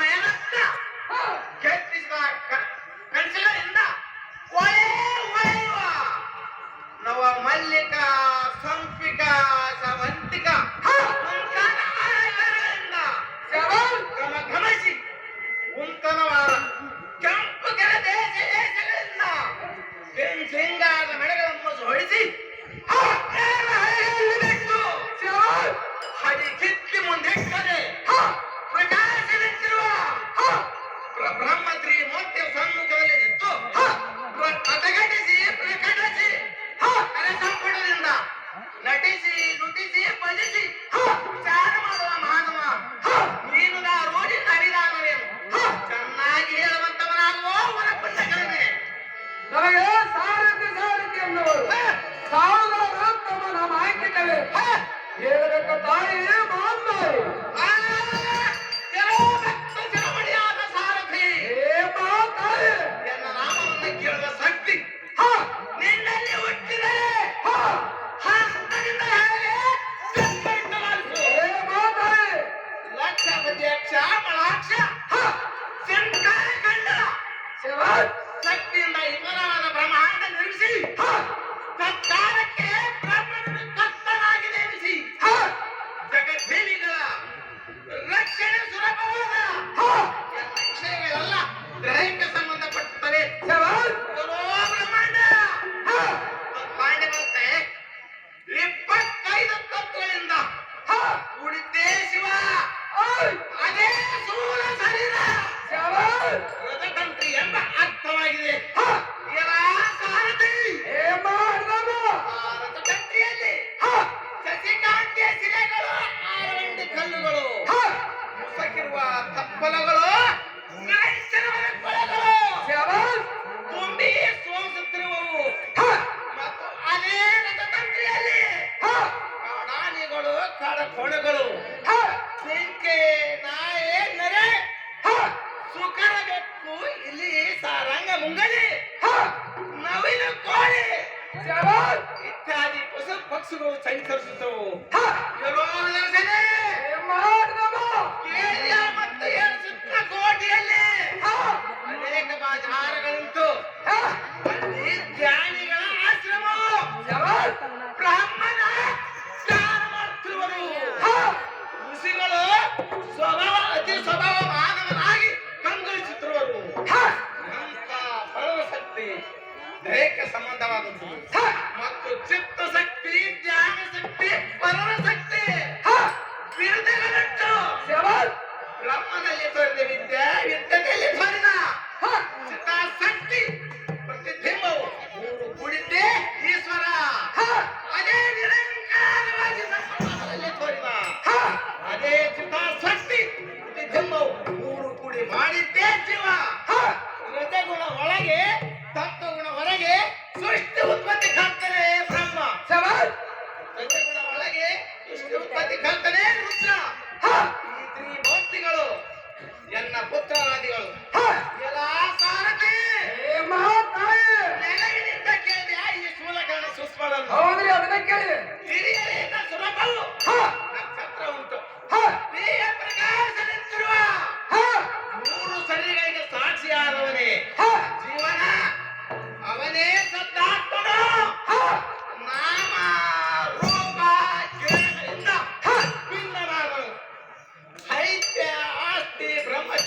மயமா ತಾವುಗಳ ತಮ್ಮ ನಮ್ಮ ಆಯ್ಕೆ ಹೇಳ್ಬೇಕ ತಾಯಿ ಮಾತಾಯಿ ಕಲ್ಲುಗಳು. ಮುಸಕಿರುವ ತಪ್ಪಲಗಳು. ತುಂಬಿ ಸೋಮಿಸುತ್ತಿರುವವು ಮತ್ತು ಅದೇ ರಥತಂತ್ರಿಯಲ್ಲಿ ಕಾಡಾನೆಗಳು ಕಾಡ ಕೊಣಗಳು ಸಿಂಕೆ ನಾಯೆ ನರೆ. ಸುಕರ ಬೆಕ್ಕು ಇಲಿ ಸಾರಂಗ ಮುಂಗಲಿ ನವಿಲು ಕೋಳಿ. ಇತ್ಯಾದಿ ಪಕ್ಷಿಗಳು ಚೈತರಿಸುತ್ತವು ಮತ್ತು ಸುತ್ತ ಕೋಟೆಯಲ್ಲಿ ಅನೇಕ ಬಾಜಾರಗಳುಂಟು. ಅಲ್ಲಿ ಜ್ಞಾನಿಗಳ ಆಶ್ರಮ. ಬ್ರಹ್ಮ